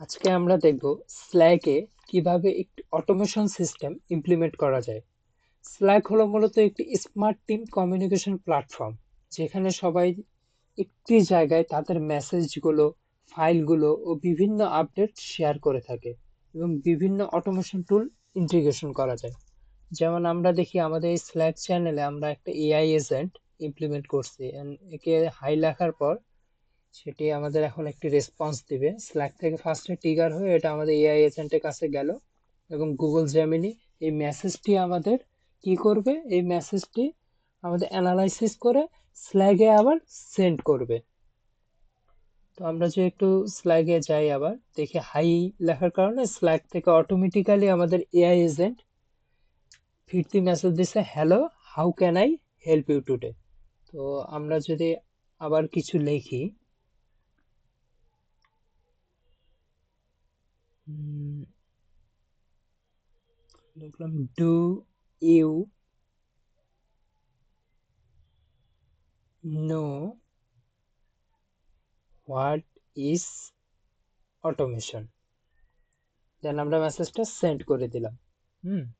আজকে আমরা দেখব স্ল্যাকে কীভাবে একটি অটোমেশন সিস্টেম ইমপ্লিমেন্ট করা যায়। স্ল্যাক হলো মূলত একটি স্মার্ট টিম কমিউনিকেশন প্ল্যাটফর্ম যেখানে সবাই একটি জায়গায় তাদের মেসেজগুলো ফাইলগুলো ও বিভিন্ন আপডেট শেয়ার করে থাকে এবং বিভিন্ন অটোমেশন টুল ইন্টিগ্রেশন করা যায়। যেমন আমরা দেখি আমাদের এই স্ল্যাক চ্যানেলে আমরা একটা এআই এজেন্ট ইমপ্লিমেন্ট করছি একে হাই লেখার পর সেটি আমাদের এখন একটি রেসপন্স দিবে। স্ল্যাক থেকে ফার্স্টে ট্রিগার হয়ে এটা আমাদের এআই এজেন্টের কাছে গেল এবং গুগল জেমিনি এই মেসেজটি আমাদের কি করবে? এই মেসেজটি আমাদের অ্যানালাইসিস করে স্ল্যাগে আবার সেন্ড করবে। তো আমরা যে একটু স্ল্যাগে যাই আবার, দেখি হাই লেখার কারণে স্ল্যাগ থেকে অটোমেটিক্যালি আমাদের এআই এজেন্ট ফিরতি মেসেজ দিছে hello how can I help you today তো আমরা যদি আবার কিছু লিখি লিখলাম do you know what is automation then আমরা মেসেজটা সেন্ড করে দিলাম। হুম।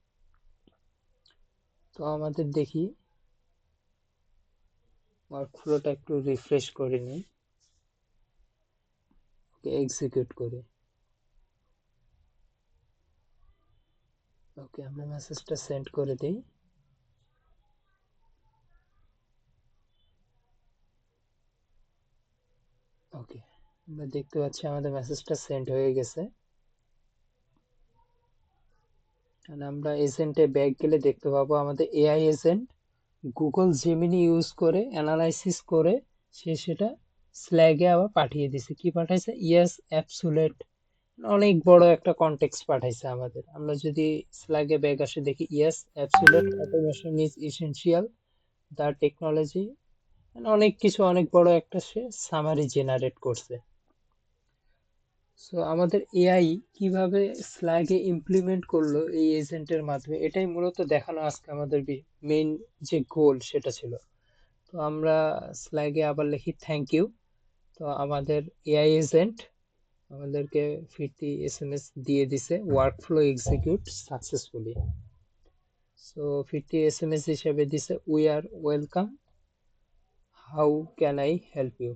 তো আমাদের দেখি। ওয়ার্কফ্লোটা একটু রিফ্রেশ করে নিই। ওকে এক্সিকিউট করি। ওকে আমরা মেসেজটা সেন্ড করে দিই। ওকে, আমরা দেখতে পাচ্ছি আমাদের মেসেজটা সেন্ড হয়ে গেছে। আর আমরা এজেন্টে ব্যাক গেলে দেখতে পাবো আমাদের AI agent Google Gemini use করে অ্যানালাইসিস করে, সে সেটা স্ল্যাগে আবার পাঠিয়ে দিছে কি পাঠাইছে? ইয়েস অ্যাপসুলেট অনেক বড় একটা কনটেক্সট পাঠাইছে আমাদের। আমরা যদি স্ল্যাগে ব্যাগ আসে, দেখি yes absolute automation is essential the technology অনেক কিছু, অনেক বড় একটা সে সামারি জেনারেট করছে। সো আমাদের এআই কীভাবে স্ল্যাগে ইমপ্লিমেন্ট করল এই এজেন্টের মাধ্যমে, এটাই মূলত দেখানো আজকে আমাদের মেইন যে গোল সেটা ছিল। তো আমরা স্ল্যাগে আবার লিখি থ্যাংক ইউ তো আমাদের এআই এজেন্ট আমাদেরকে ফিরতি এস এম এস দিয়ে দিছে workflow execute successfully so ফিরতি এস এম এস হিসাবে দিছে we are welcome how can I help you